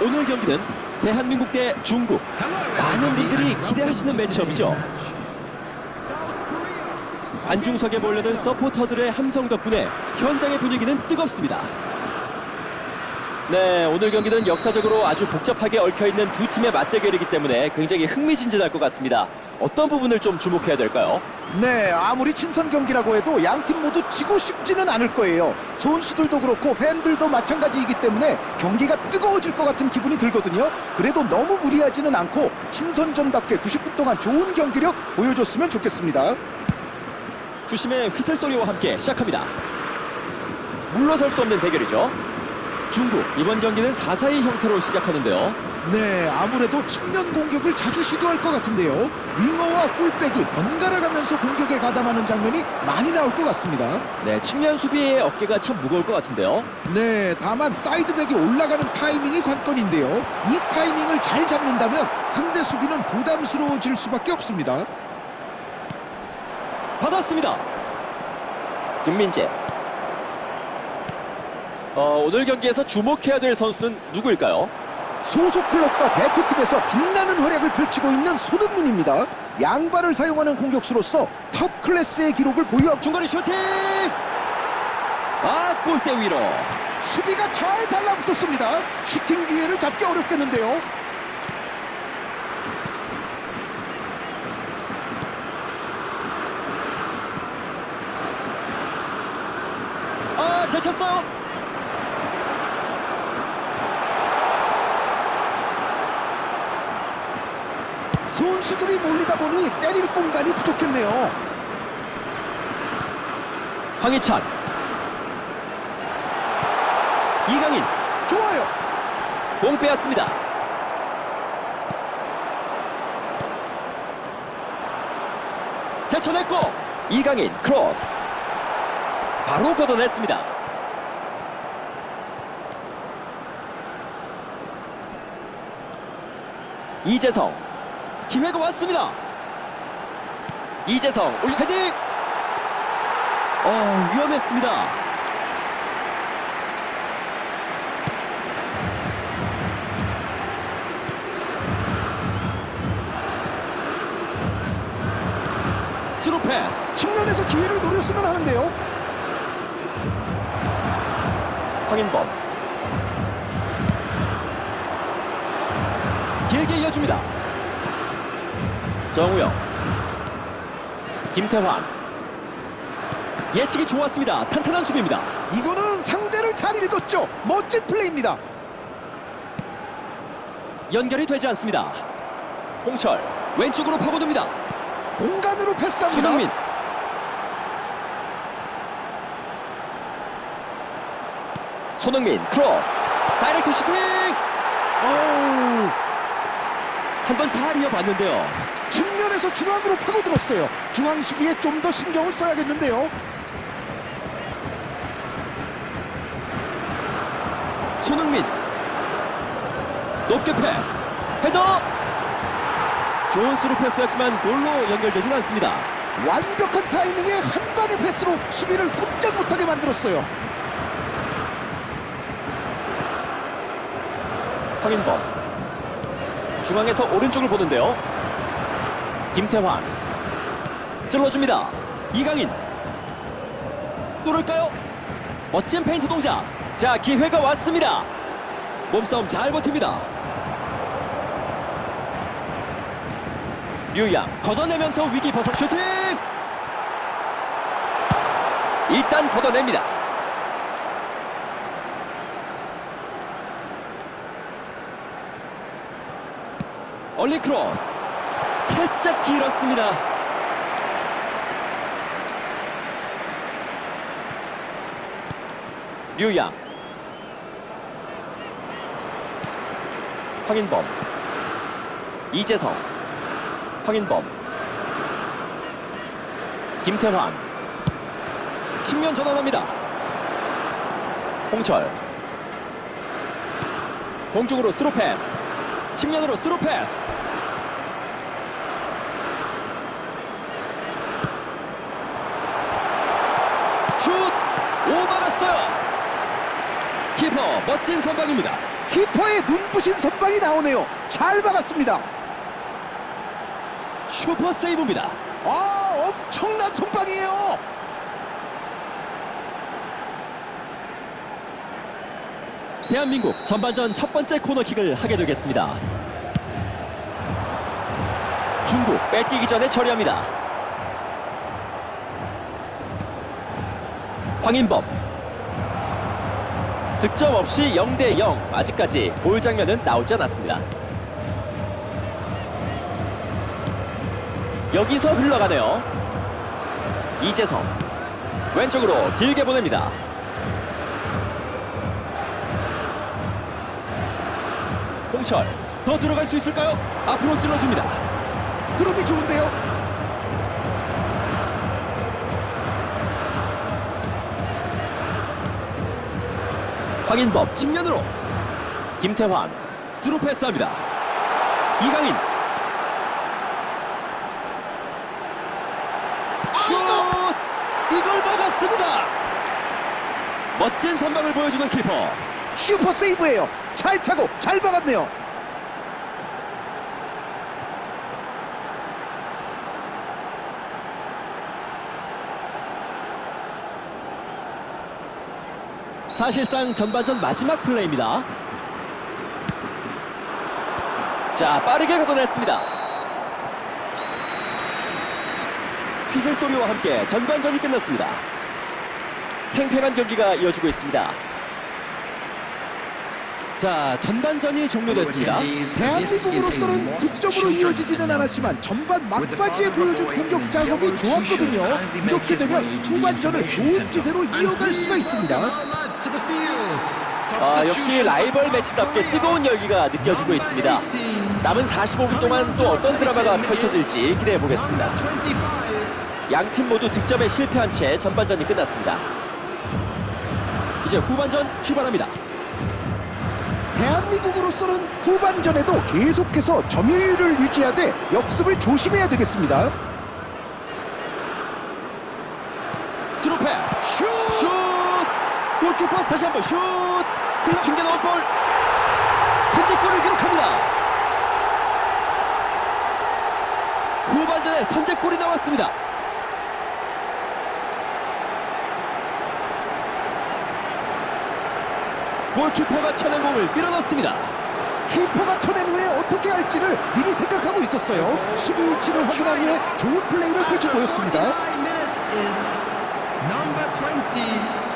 오늘 경기는 대한민국 대 중국. 많은 분들이 기대하시는 매치업이죠. 관중석에 몰려든 서포터들의 함성 덕분에 현장의 분위기는 뜨겁습니다. 네, 오늘 경기는 역사적으로 아주 복잡하게 얽혀있는 두 팀의 맞대결이기 때문에 굉장히 흥미진진할 것 같습니다. 어떤 부분을 좀 주목해야 될까요? 네, 아무리 친선 경기라고 해도 양 팀 모두 지고 싶지는 않을 거예요. 선수들도 그렇고 팬들도 마찬가지이기 때문에 경기가 뜨거워질 것 같은 기분이 들거든요. 그래도 너무 무리하지는 않고 친선전답게 90분 동안 좋은 경기력 보여줬으면 좋겠습니다. 주심의 휘슬 소리와 함께 시작합니다. 물러설 수 없는 대결이죠. 중국 이번 경기는 4-4-2 형태로 시작하는데요. 네, 아무래도 측면 공격을 자주 시도할 것 같은데요. 윙어와 풀백이 번갈아 가면서 공격에 가담하는 장면이 많이 나올 것 같습니다. 네, 측면 수비의 어깨가 참 무거울 것 같은데요. 네, 다만 사이드백이 올라가는 타이밍이 관건인데요. 이 타이밍을 잘 잡는다면 상대 수비는 부담스러워질 수밖에 없습니다. 받았습니다. 김민재. 어, 오늘 경기에서 주목해야 될 선수는 누구일까요? 소속 클럽과 대표팀에서 빛나는 활약을 펼치고 있는 손흥민입니다. 양발을 사용하는 공격수로서 톱 클래스의 기록을 보유하고 중거리 슈팅! 아, 골대 위로. 수비가 잘 달라붙었습니다. 슈팅 기회를 잡기 어렵겠는데요. 아, 제쳤어요. 선수들이 몰리다 보니 때릴 공간이 부족했네요. 황희찬. 이강인. 좋아요. 공 빼앗습니다. 제쳐냈고 이강인 크로스 바로 걷어냈습니다. 이재성 기회가 왔습니다. 이재성 올 헤딩 어 위험했습니다. 스루 패스 측면에서 기회를 노렸으면 하는데요. 황인범 길게 이어줍니다 정우영. 김태환. 예측이 좋았습니다. 탄탄한 수비입니다. 이거는 상대를 잘 읽었죠. 멋진 플레이입니다. 연결이 되지 않습니다. 홍철 왼쪽으로 파고듭니다. 공간으로 패스합니다. 손흥민. 손흥민 크로스. 다이렉트 슈팅! 어우, 한번 잘 이어봤는데요 측면에서 중앙으로 파고들었어요. 중앙 수비에 좀 더 신경을 써야겠는데요. 손흥민 높게 패스 헤더 좋은 스루 패스였지만 골로 연결되진 않습니다 완벽한 타이밍에 한 방의 패스로 수비를 꼼짝 못하게 만들었어요. 황인범 중앙에서 오른쪽을 보는데요 김태환. 찔러줍니다. 이강인. 뚫을까요? 멋진 페인트 동작. 자 기회가 왔습니다. 몸싸움 잘 버팁니다. 류양 걷어내면서 위기 벗어 슈팅! 일단 걷어냅니다. 얼리 크로스 살짝 길었습니다. 류양. 황인범. 이재성. 황인범. 김태환. 측면 전환합니다. 홍철. 공중으로 스루 패스. 측면으로 스루 패스 슛! 오막았어요 키퍼 멋진 선방입니다 키퍼의 눈부신 선방이 나오네요. 잘 막았습니다. 슈퍼 세이브입니다. 아, 엄청난 선방이에요. 대한민국 전반전 첫 번째 코너킥을 하게 되겠습니다. 중부 뺏기기 전에 처리합니다. 황인범 득점 없이 0대 0 아직까지 볼 장면은 나오지 않았습니다. 여기서 흘러가네요. 이재성 왼쪽으로 길게 보냅니다. 홍철 더 들어갈 수 있을까요? 앞으로 찔러줍니다. 흐름이 좋은데요. 황인범 측면으로 김태환 스루 패스합니다. 이강인 슛 이걸 막았습니다. 멋진 선방을 보여주는 키퍼 슈퍼 세이브예요. 잘 차고 잘 막았네요. 사실상 전반전 마지막 플레이입니다. 자, 빠르게 걷어냈습니다. 휘슬 소리와 함께 전반전이 끝났습니다. 팽팽한 경기가 이어지고 있습니다. 자, 전반전이 종료됐습니다. 대한민국으로서는 득점으로 이어지지는 않았지만 전반 막바지에 보여준 공격 작업이 좋았거든요. 이렇게 되면 후반전을 좋은 기세로 이어갈 수가 있습니다. 아, 역시 라이벌 매치답게 뜨거운 열기가 느껴지고 있습니다. 남은 45분 동안 또 어떤 드라마가 펼쳐질지 기대해 보겠습니다. 양 팀 모두 득점에 실패한 채 전반전이 끝났습니다. 이제 후반전 출발합니다. 대한민국으로서는 후반전에도 계속해서 점유율을 유지하되 역습을 조심해야 되겠습니다. 스루 패스. 슛! 슛! 골키퍼 다시 한번 슛! 그리고 튕겨 나온 볼. 선제골을 기록합니다. 후반전에 선제골이 나왔습니다. 골키퍼가 쳐낸 공을 밀어넣습니다. 키퍼가 쳐낸 후에 어떻게 할지를 미리 생각하고 있었어요. 수비 위치를 확인한 후에 좋은 플레이를 펼쳐 보였습니다. Number 20.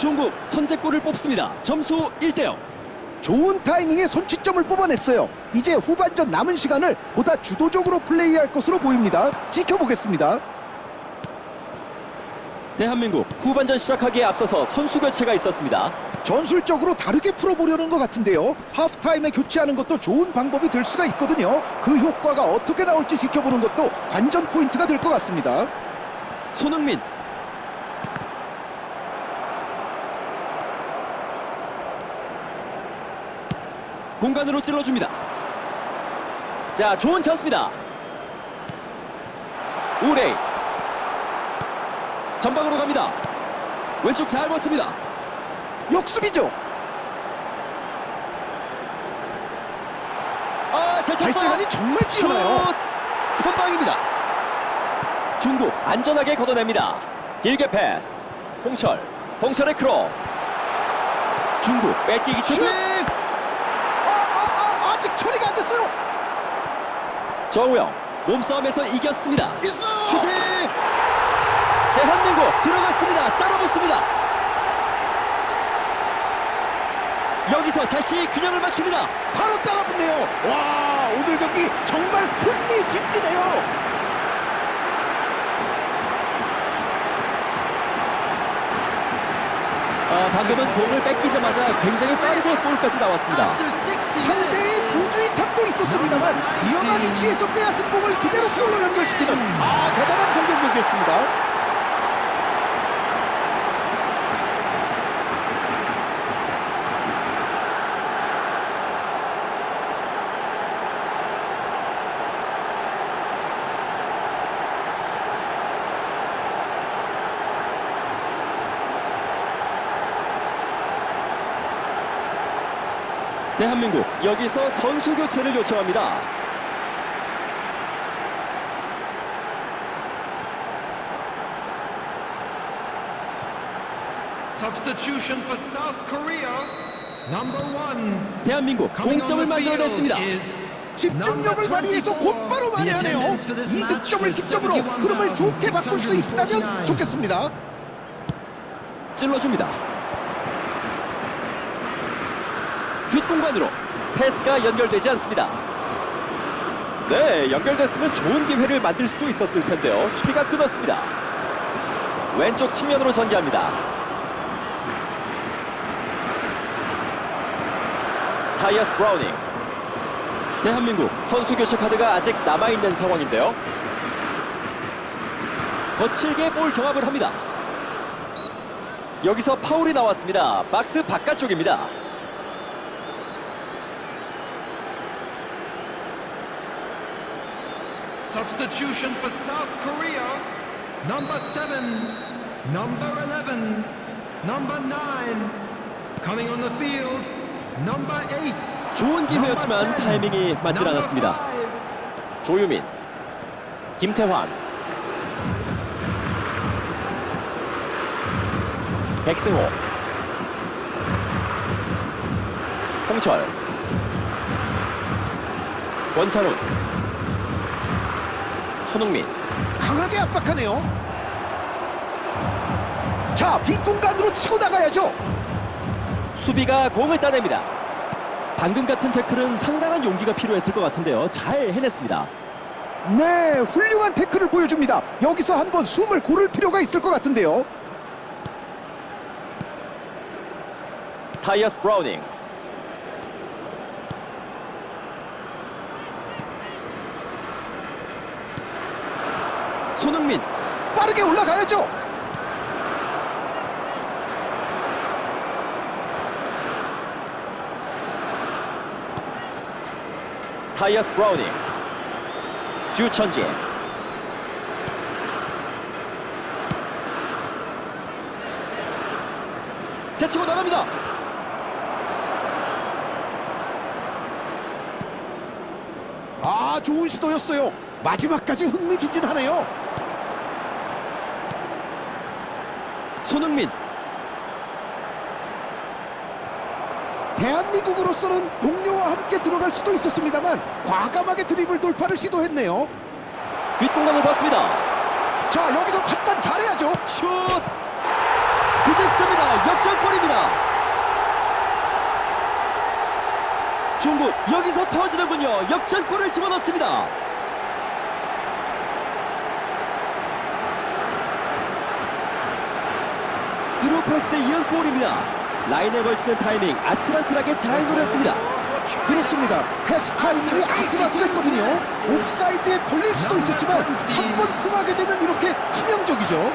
중국 선제골을 뽑습니다. 점수 1대 0. 좋은 타이밍에 선취점을 뽑아냈어요. 이제 후반전 남은 시간을 보다 주도적으로 플레이할 것으로 보입니다. 지켜보겠습니다. 대한민국 후반전 시작하기에 앞서서 선수 교체가 있었습니다. 전술적으로 다르게 풀어보려는 것 같은데요. 하프타임에 교체하는 것도 좋은 방법이 될 수가 있거든요. 그 효과가 어떻게 나올지 지켜보는 것도 관전 포인트가 될 것 같습니다. 손흥민 공간으로 찔러줍니다. 자, 좋은 찬스입니다. 우레이 전방으로 갑니다. 왼쪽 잘 봤습니다. 역습이죠. 아, 잘 찼어요. 발재간이 정말 뛰어나요. 슛! 선방입니다. 중국 안전하게 걷어냅니다. 길게 패스. 홍철. 홍철의 크로스. 중국 뺏기기 슛! 슈팅. 아, 아, 아, 아직 처리가 안 됐어요. 정우영 몸싸움에서 이겼습니다. 있어. 슈팅. 대한민국 들어갔습니다. 따라붙습니다. 여기서 다시 균형을 맞춥니다. 바로 따라붙네요. 와, 오늘 경기 정말 흥미진진해요. 아, 방금은 공을 뺏기자마자 굉장히 빠르게 골까지 나왔습니다. After 60 minutes. 상대의 부주의 탓도 있었습니다만 위험한 위치에서 빼앗은 공을 그대로 골로 연결시키는 아 대단한 공격력이었습니다. 대한민국 여기서 선수 교체를 요청합니다. Substitution for South Korea. Number one. 대한민국 field 만들어냈습니다. is 집중력을 발휘해서 곧바로 만회하네요. 이 득점을 기점으로 흐름을 좋게 바꿀 수 있다면 좋겠습니다. 찔러줍니다. 뒷공간으로 패스가 연결되지 않습니다. 네, 연결됐으면 좋은 기회를 만들 수도 있었을 텐데요. 수비가 끊었습니다. 왼쪽 측면으로 전개합니다. 타이어스 브라우닝. 대한민국 선수 교체 카드가 아직 남아있는 상황인데요. 거칠게 볼 경합을 합니다. 여기서 파울이 나왔습니다. 박스 바깥쪽입니다. Substitution for South Korea. Number seven. Number eleven. Number nine. Coming on the field. Number eight. 좋은 기회였지만 Number 10, 타이밍이 맞질 않았습니다. 조유민, 김태환, 백승호, 홍철, 권찬훈, 손흥민, 강하게 압박하네요. 자, 빈 공간으로 치고 나가야죠. 수비가 공을 따냅니다. 방금 같은 태클은 상당한 용기가 필요했을 것 같은데요. 잘 해냈습니다. 네, 훌륭한 태클을 보여줍니다. 여기서 한번 숨을 고를 필요가 있을 것 같은데요. 타이어스 브라우닝 손흥민 빠르게 올라가야죠. 타이어스 브라우닝 주천지 제치고 나갑니다 아, 좋은 시도였어요. 마지막까지 흥미진진하네요. 손흥민. 대한민국으로서는 동료와 함께 들어갈 수도 있었습니다만 과감하게 드리블 돌파를 시도했네요. 뒷공간을 봤습니다. 자, 여기서 판단 잘해야죠. 슛! 뒤집습니다. 역전골입니다. 중국 여기서 터지는군요. 역전골을 집어넣습니다 패스에 이은 골입니다 라인에 걸치는 타이밍 아슬아슬하게 잘 노렸습니다 그렇습니다. 패스 타이밍이 아슬아슬했거든요. 옵사이드에 걸릴 수도 있었지만 한 번 통하게 되면 이렇게 치명적이죠.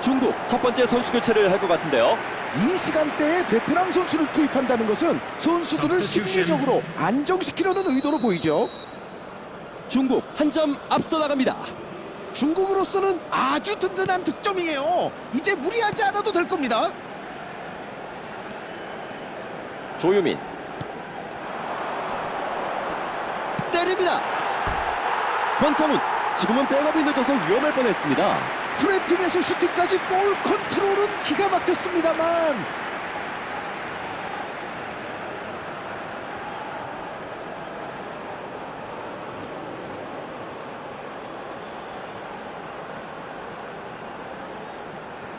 중국 첫 번째 선수 교체를 할 것 같은데요. 이 시간대에 베테랑 선수를 투입한다는 것은 선수들을 심리적으로 안정시키려는 의도로 보이죠. 중국 한 점 앞서 나갑니다. 중국으로서는 아주 든든한 득점이에요. 이제 무리하지 않아도 될 겁니다. 조유민. 때립니다. 권창훈. 지금은 백업이 늦어서 위험할 뻔했습니다 트래핑에서 슈팅까지 볼 컨트롤은 기가 막혔습니다만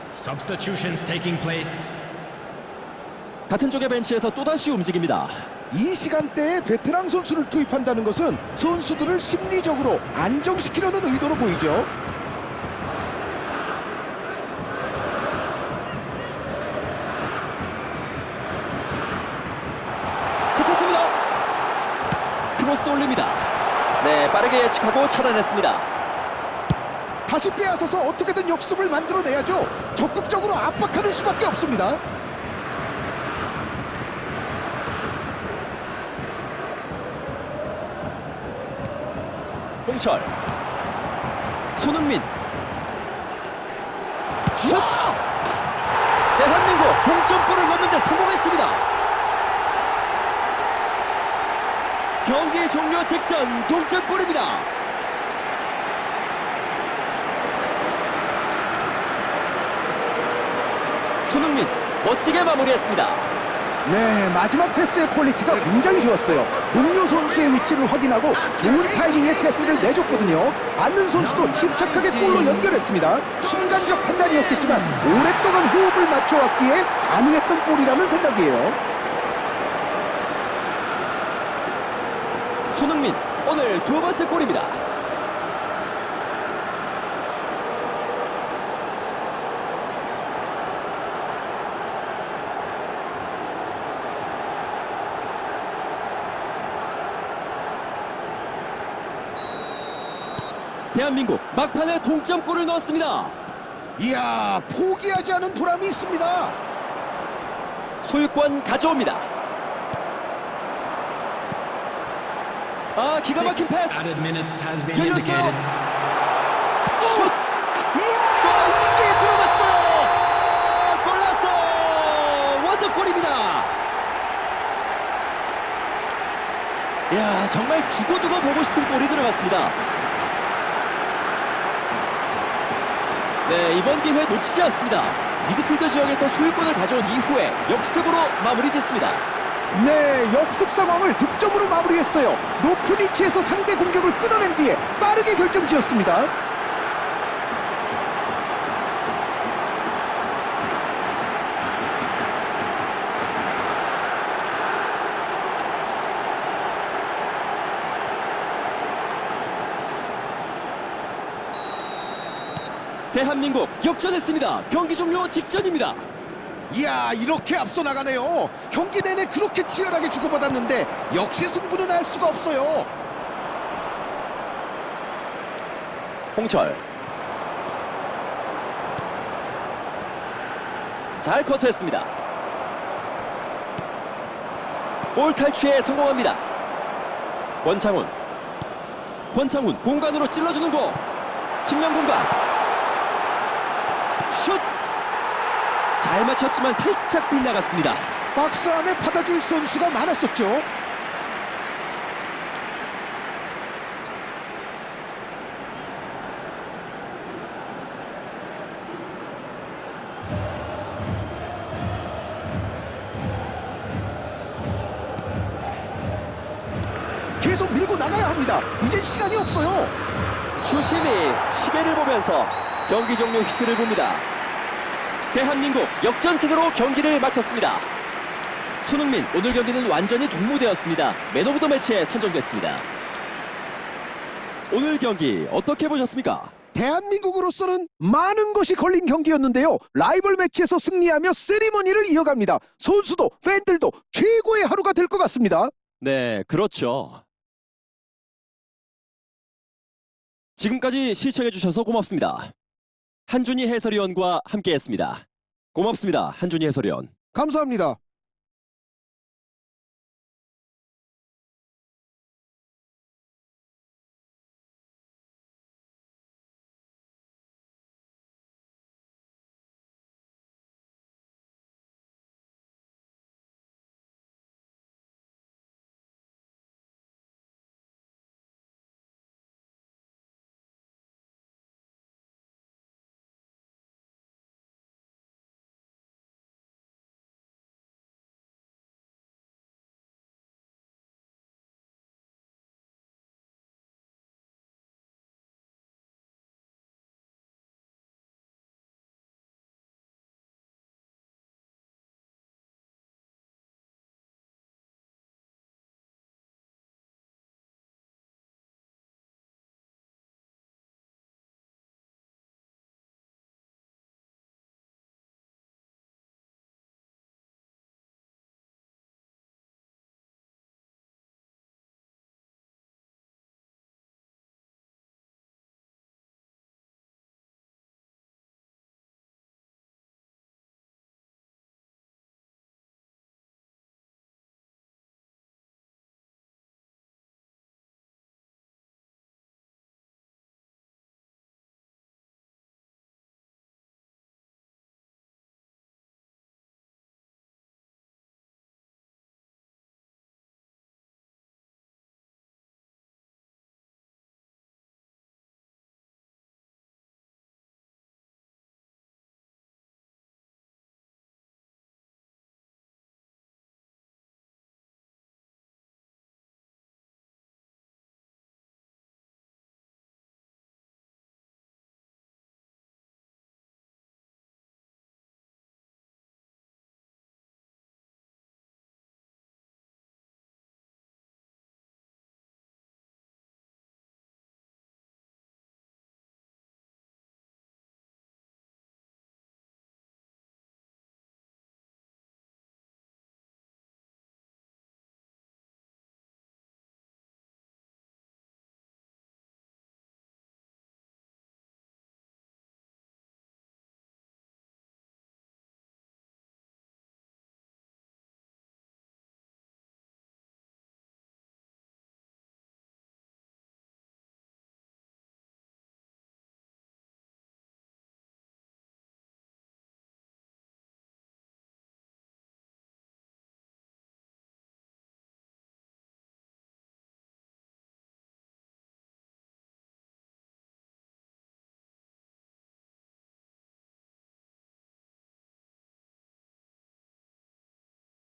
Substitutions taking place. 같은 쪽의 벤치에서 또다시 움직입니다. 이 시간대에 베테랑 선수를 투입한다는 것은 선수들을 심리적으로 안정시키려는 의도로 보이죠. 크로스 올립니다. 네, 빠르게 예측하고 차단했습니다. 다시 빼앗아서 어떻게든 역습을 만들어내야죠. 적극적으로 압박하는 수밖에 없습니다. 홍철. 손흥민. 슛! 대한민국 동점골을 넣는데 성공했습니다. 경기 종료 직전 동점골입니다. 손흥민 멋지게 마무리했습니다. 네, 마지막 패스의 퀄리티가 굉장히 좋았어요. 동료 선수의 위치를 확인하고 좋은 타이밍의 패스를 내줬거든요. 받는 선수도 침착하게 골로 연결했습니다. 순간적 판단이었겠지만 오랫동안 호흡을 맞춰왔기에 가능했던 골이라는 생각이에요. 손흥민 오늘 두 번째 골입니다. 대한민국 막판에 동점골을 넣었습니다. 이야, 포기하지 않은 보람이 있습니다. 소유권 가져옵니다. 아 기가 막힌 패스. 열렸어요. 슛! 이야, 이게 들어갔어요. 골랐어! 원더골입니다. 야 정말 두고두고 보고 싶은 골이 들어갔습니다. 네 이번 기회 놓치지 않습니다. 미드필더 지역에서 소유권을 가져온 이후에 역습으로 마무리 짓습니다. 네, 역습 상황을 득점으로 마무리했어요. 높은 위치에서 상대 공격을 끊어낸 뒤에 빠르게 결정지었습니다. 대한민국 역전했습니다. 경기 종료 직전입니다. 이야, 이렇게 앞서 나가네요. 경기 내내 그렇게 치열하게 주고받았는데 역시 승부는 알 수가 없어요. 홍철. 잘 커트했습니다. 볼 탈취에 성공합니다. 권창훈. 권창훈 공간으로 찔러주는 공. 측면 공간. 슛 잘 맞췄지만 살짝 빗나갔습니다 박스 안에 받아줄 선수가 많았었죠. 계속 밀고 나가야 합니다. 이젠 시간이 없어요. 슈심이 시계를 보면서 경기 종료 휘슬을 봅니다. 대한민국 역전승으로 경기를 마쳤습니다. 손흥민 오늘 경기는 완전히 동무되었습니다. 맨 오브 더 매치에 선정됐습니다. 오늘 경기 어떻게 보셨습니까? 대한민국으로서는 많은 것이 걸린 경기였는데요. 라이벌 매치에서 승리하며 세리머니를 이어갑니다. 선수도 팬들도 최고의 하루가 될 것 같습니다. 네, 그렇죠. 지금까지 시청해주셔서 고맙습니다. 한준희 해설위원과 함께했습니다. 고맙습니다, 한준희 해설위원. 감사합니다.